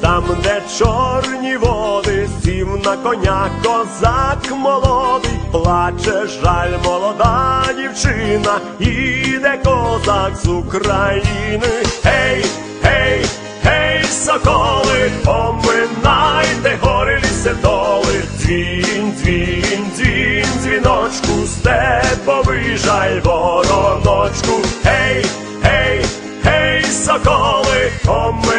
Там, де чорні води, сів на коня козак молодий, плаче жаль молода дівчина, іде козак з України. Гей, гей, гей, соколи, поминайте гори ліси доли. Дзвін, дзвін, дзвін, дзвіночку, степовий жаль вороночку. Гей, гей, гей, соколи, поминайте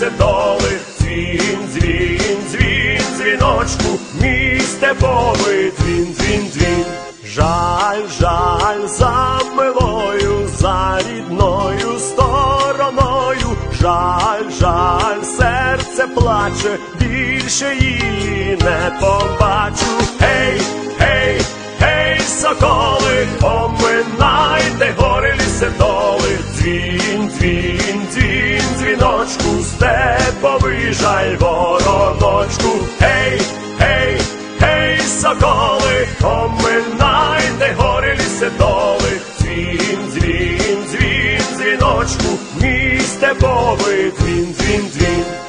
гори доли. Дзвін, дзвін, дзвін, дзвіночку, мій степовий дзвін, дзвін, дзвін. Жаль, жаль за милою, за рідною стороною. Жаль, жаль, серце плаче, більше її не побачу. Гей, гей, гей, соколи, поминайте гори ліси доли. Дзвін, дзвін, дзвін, дзвіночку, степовий жаль вороночку. Гей, гей, гей, соколи, поминайте гори ліси доли. Дзвін, дзвін, дзвін, дзвіночку, мій степовий дзвін, дзвін, дзвін.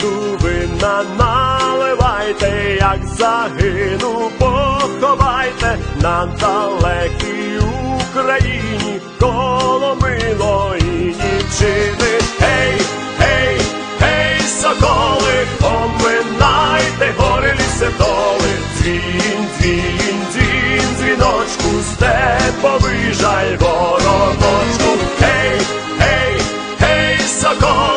Меду вина наливайте, як загину, поховайте на далекій Україні коло милої дівчини. Гей, гей, гей, соколи, поминайте гори ліси доли. Дзвін, дзвін, дзвін, дзвіночку, степовий жаль вороночку. Гей, гей, гей, соколи,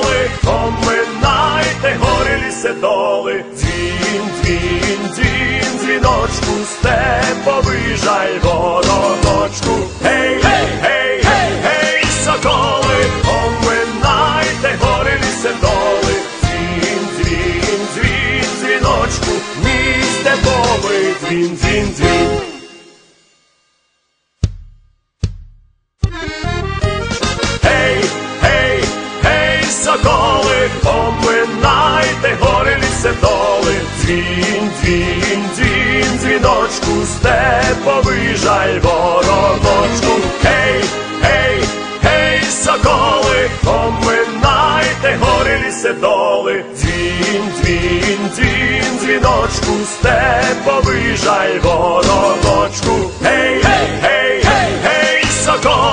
дзвіночку, степовий жаль вороночку. Гей, гей, гей, гей, гей, соколи, оминайте гори ліси доли. Дзвін, дзвін, дзвін, дзвіночку, мій степовий дзвін, дзвін, дзвін. Дзвін, дзвін, дзвін, дзвіночку, степовий жаль вороночку. Гей, гей, гей, соколи, поминайте гори ліси доли. Дзвін, дзвін, дзвін, дзвіночку, степовий жаль вороночку. Гей, гей, гей, гей, гей, соколи,